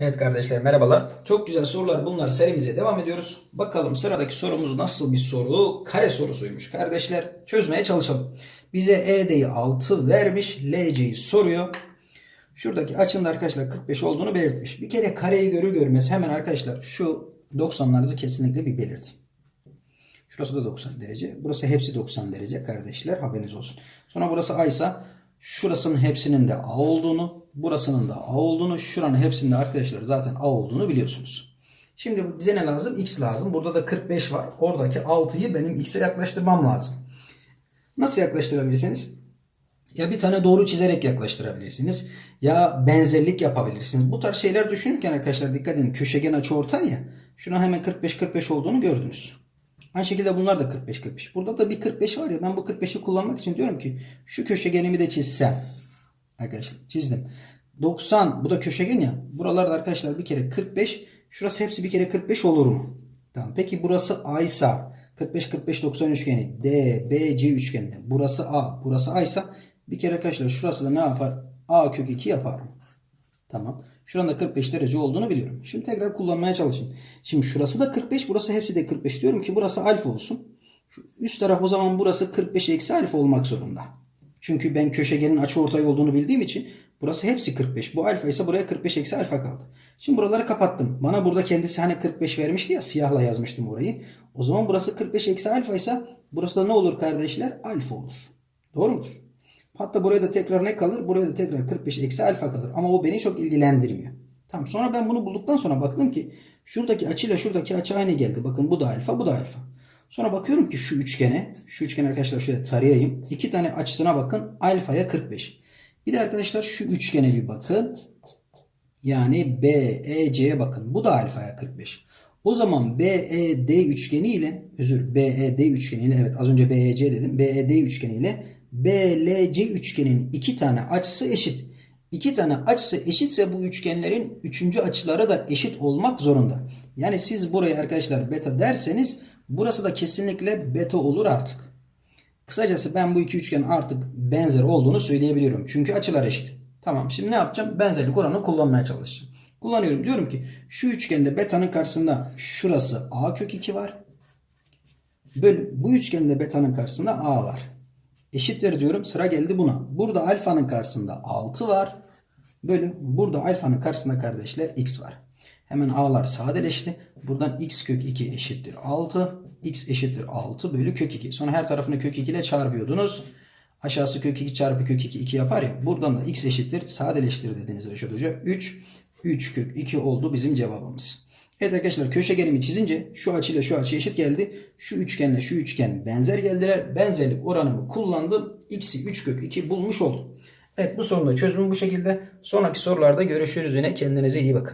Evet kardeşler merhabalar. Çok güzel sorular bunlar serimize devam ediyoruz. Bakalım sıradaki sorumuz nasıl bir soru? Kare sorusuymuş kardeşler. Çözmeye çalışalım. Bize ED'yi 6 vermiş. LC'yi soruyor. Şuradaki açının da arkadaşlar 45 olduğunu belirtmiş. Bir kere kareyi görür görmez hemen arkadaşlar şu 90'larınızı kesinlikle bir belirtin. Şurası da 90 derece. Burası hepsi 90 derece kardeşler. Haberiniz olsun. Sonra burası A ise şurasının hepsinin de A olduğunu, burasının da A olduğunu, şuranın hepsinin de arkadaşlar zaten A olduğunu biliyorsunuz. Şimdi bize ne lazım? X lazım. Burada da 45 var. Oradaki 6'yı benim X'e yaklaştırmam lazım. Nasıl yaklaştırabilirsiniz? Ya bir tane doğru çizerek yaklaştırabilirsiniz. Ya benzerlik yapabilirsiniz. Bu tarz şeyler düşünürken arkadaşlar dikkat edin. Köşegen açı ortay ya. Şuna hemen 45-45 olduğunu gördünüz. Aynı şekilde bunlar da 45-45. Burada da bir 45 var ya ben bu 45'i kullanmak için diyorum ki şu köşegenimi de çizsem. Arkadaşlar çizdim. 90 bu da köşegen ya. Buralarda arkadaşlar bir kere 45. Şurası hepsi bir kere 45 olur mu? Tamam. Peki burası A ise 45-45-90 üçgeni D, B, C üçgeninde. Burası A, burası A ise bir kere arkadaşlar şurası da ne yapar? A kök 2 yapar mı? Tamam. Şuranın da 45 derece olduğunu biliyorum. Şimdi tekrar kullanmaya çalışayım. Şimdi şurası da 45, burası hepsi de 45 diyorum ki burası alfa olsun. Şu üst taraf o zaman burası 45 eksi alfa olmak zorunda. Çünkü ben köşegenin açıortay olduğunu bildiğim için burası hepsi 45. Bu alfa ise buraya 45 eksi alfa kaldı. Şimdi buraları kapattım. Bana burada kendisi hani 45 vermişti ya siyahla yazmıştım orayı. O zaman burası 45 eksi alfa ise burası da ne olur kardeşler? Alfa olur. Doğru mudur? Hatta buraya da tekrar ne kalır? Buraya da tekrar 45 eksi alfa kalır. Ama o beni çok ilgilendirmiyor. Tamam sonra ben bunu bulduktan sonra baktım ki şuradaki açıyla şuradaki açı aynı geldi. Bakın bu da alfa bu da alfa. Sonra bakıyorum ki şu üçgene, şu üçgeni arkadaşlar şöyle tarayayım. İki tane açısına bakın. Alfaya 45. Bir de arkadaşlar şu üçgene bir bakın. Yani BEC'ye bakın. Bu da alfaya 45. O zaman BED üçgeni ile özür BED üçgeni ile evet az önce BEC dedim. BED üçgeni ile BLC üçgenin iki tane açısı eşit. İki tane açısı eşitse bu üçgenlerin üçüncü açıları da eşit olmak zorunda. Yani siz buraya arkadaşlar beta derseniz burası da kesinlikle beta olur artık. Kısacası ben bu iki üçgen artık benzer olduğunu söyleyebiliyorum. Çünkü açılar eşit. Tamam şimdi ne yapacağım? Benzerlik oranını kullanmaya çalışacağım. Kullanıyorum. Diyorum ki şu üçgende beta'nın karşısında şurası a kök 2 var. Bölü bu üçgende beta'nın karşısında a var. Eşittir diyorum. Sıra geldi buna. Burada alfanın karşısında 6 var. Bölü burada alfanın karşısında kardeşler x var. Hemen a'lar sadeleşti. Buradan x kök 2 eşittir 6. x eşittir 6 bölü kök 2. Sonra her tarafını kök 2 ile çarpıyordunuz. Aşağısı kök 2 çarpı kök 2 2 yapar ya. Buradan da x eşittir sadeleştir dediniz Reşat Hoca. 3 3 kök 2 oldu bizim cevabımız. Evet arkadaşlar köşegenimi çizince şu açıyla şu açı eşit geldi. Şu üçgenle şu üçgen benzer geldiler. Benzerlik oranımı kullandım. X'i 3 kök 2 bulmuş oldum. Evet bu sorunun çözümü bu şekilde. Sonraki sorularda görüşürüz yine. Kendinize iyi bakın.